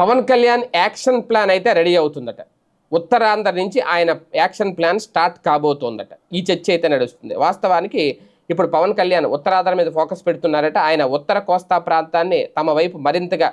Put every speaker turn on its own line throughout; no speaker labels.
Pawan Kalyan action plan అయితే ready అవుతుందట. ఉత్తరాంధ్ర నుంచి ఆయన యాక్షన్ ప్లాన్ స్టార్ట్ కాబోతోందట. ఈ చర్చ అయితే నడుస్తుంది. వాస్తవానికి ఇప్పుడు పవన్ కళ్యాణ్ ఉత్తరాంధ్ర మీద ఫోకస్ పెడుతున్నారట. ఆయన ఉత్తర కోస్తా ప్రాంతాన్ని తమ వైపు మరింతగా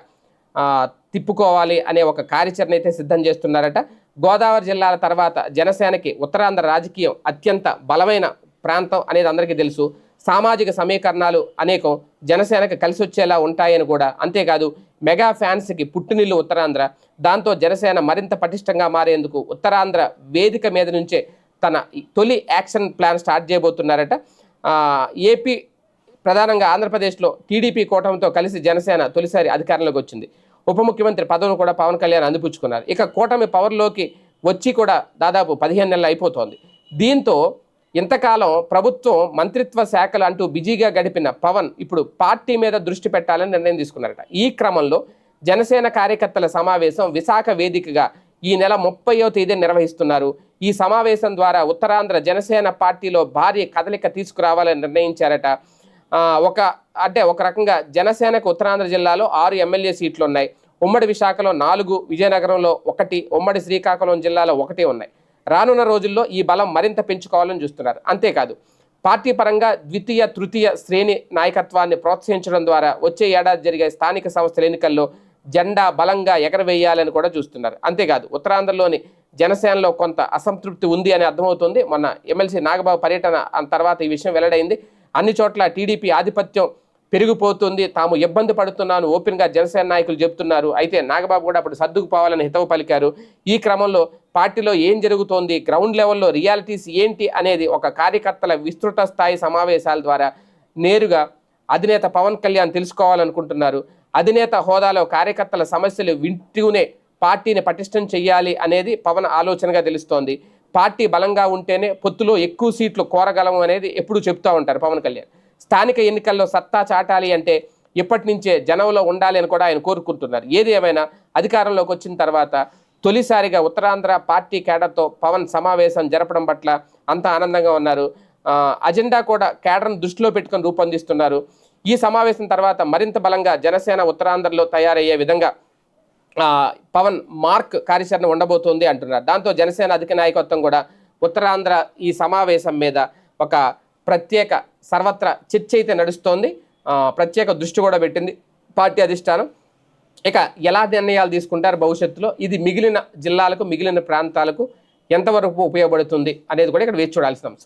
తిప్పుకోవాలి అనే ఒక కార్యాచరణ అయితే సిద్ధం చేస్తున్నారట. గోదావరి జిల్లాల తర్వాత జనసేనకి ఉత్తరాంధ్ర రాజకీయం అత్యంత బలమైన ప్రాంతం అనేది అందరికీ తెలుసు. సామాజిక సమీకరణాలు అనేకం జనసేనకి కలిసి వచ్చేలా ఉంటాయని కూడా అంతేకాదు మెగా ఫ్యాన్స్కి పుట్టినిల్లు ఉత్తరాంధ్ర. దాంతో జనసేన మరింత పటిష్టంగా మారేందుకు ఉత్తరాంధ్ర వేదిక మీద నుంచే తన తొలి యాక్షన్ ప్లాన్ స్టార్ట్ చేయబోతున్నారట. ఏపీ ప్రధానంగా ఆంధ్రప్రదేశ్లో టీడీపీ కూటమితో కలిసి జనసేన తొలిసారి అధికారంలోకి వచ్చింది. ఉప ముఖ్యమంత్రి పదవిని కూడా పవన్ కళ్యాణ్ అందిపుచ్చుకున్నారు. ఇక కూటమి పవర్లోకి వచ్చి కూడా దాదాపు పదిహేను నెలలు అయిపోతోంది. దీంతో ఇంతకాలం ప్రభుత్వం మంత్రిత్వ శాఖలు అంటూ బిజీగా గడిపిన పవన్ ఇప్పుడు పార్టీ మీద దృష్టి పెట్టాలని నిర్ణయం తీసుకున్నారట. ఈ క్రమంలో జనసేన కార్యకర్తల సమావేశం విశాఖ వేదికగా ఈ నెల ముప్పయో తేదీ నిర్వహిస్తున్నారు. ఈ సమావేశం ద్వారా ఉత్తరాంధ్ర జనసేన పార్టీలో భారీ కదలిక తీసుకురావాలని నిర్ణయించారట. ఒక అంటే ఒక రకంగా జనసేనకు ఉత్తరాంధ్ర జిల్లాలో ఆరు ఎమ్మెల్యే సీట్లు ఉన్నాయి. ఉమ్మడి విశాఖలో నాలుగు విజయనగరంలో ఒకటి ఉమ్మడి శ్రీకాకుళం జిల్లాలో ఒకటి ఉన్నాయి. రానున్న రోజుల్లో ఈ బలం మరింత పెంచుకోవాలని చూస్తున్నారు. అంతేకాదు పార్టీ పరంగా ద్వితీయ తృతీయ శ్రేణి నాయకత్వాన్ని ప్రోత్సహించడం ద్వారా వచ్చే ఏడాది జరిగే స్థానిక సంస్థల ఎన్నికల్లో జెండా బలంగా ఎగరవేయాలని కూడా చూస్తున్నారు. అంతేకాదు ఉత్తరాంధ్రలోని జనసేనలో కొంత అసంతృప్తి ఉంది అని అర్థమవుతుంది. మొన్న ఎమ్మెల్సీ నాగబాబు పర్యటన తర్వాత ఈ విషయం వెల్లడైంది. అన్ని చోట్ల టీడీపీ ఆధిపత్యం పెరిగిపోతుంది. తాము ఇబ్బంది పడుతున్నాను. ఓపెన్గా జనసేన నాయకులు చెబుతున్నారు అయితే నాగబాబు కూడా అప్పుడు సర్దుకుపోవాలని హితవు పలికారు. ఈ క్రమంలో పార్టీలో ఏం జరుగుతోంది? గ్రౌండ్ లెవెల్లో రియాలిటీస్ ఏంటి అనేది ఒక కార్యకర్తల విస్తృత స్థాయి సమావేశాల ద్వారా నేరుగా అధినేత పవన్ కళ్యాణ్ తెలుసుకోవాలనుకుంటున్నారు. అధినేత హోదాలో కార్యకర్తల సమస్యలు వింటూనే పార్టీని పటిష్టం చేయాలి అనేది పవన్ ఆలోచనగా తెలుస్తోంది. పార్టీ బలంగా ఉంటేనే పొత్తులో ఎక్కువ సీట్లు కోరగలము అనేది ఎప్పుడూ చెప్తూ ఉంటారు పవన్ కళ్యాణ్. స్థానిక ఎన్నికల్లో సత్తా చాటాలి అంటే ఇప్పటి నుంచే జనంలో ఉండాలి అని కూడా ఆయన కోరుకుంటున్నారు. ఏది ఏమైనా అధికారంలోకి వచ్చిన తర్వాత తొలిసారిగా ఉత్తరాంధ్ర పార్టీ కేడర్తో పవన్ సమావేశం జరపడం పట్ల అంతా ఆనందంగా ఉన్నారు. అజెండా కూడా కేడర్ను దృష్టిలో పెట్టుకొని రూపొందిస్తున్నారు. ఈ సమావేశం తర్వాత మరింత బలంగా జనసేన ఉత్తరాంధ్రలో తయారయ్యే విధంగా పవన్ మార్క్ కార్యాచరణ ఉండబోతోంది అంటున్నారు. దాంతో జనసేన అధిక నాయకత్వం కూడా ఉత్తరాంధ్ర ఈ సమావేశం మీద ఒక ప్రత్యేక సర్వత్రా చర్చ అయితే నడుస్తోంది. ప్రత్యేక దృష్టి కూడా పెట్టింది పార్టీ అధిష్టానం. ఇక ఎలా నిర్ణయాలు తీసుకుంటారు భవిష్యత్తులో? ఇది మిగిలిన జిల్లాలకు మిగిలిన ప్రాంతాలకు ఎంతవరకు ఉపయోగపడుతుంది అనేది కూడా ఇక్కడ వేచి చూడాల్సిన అంశం.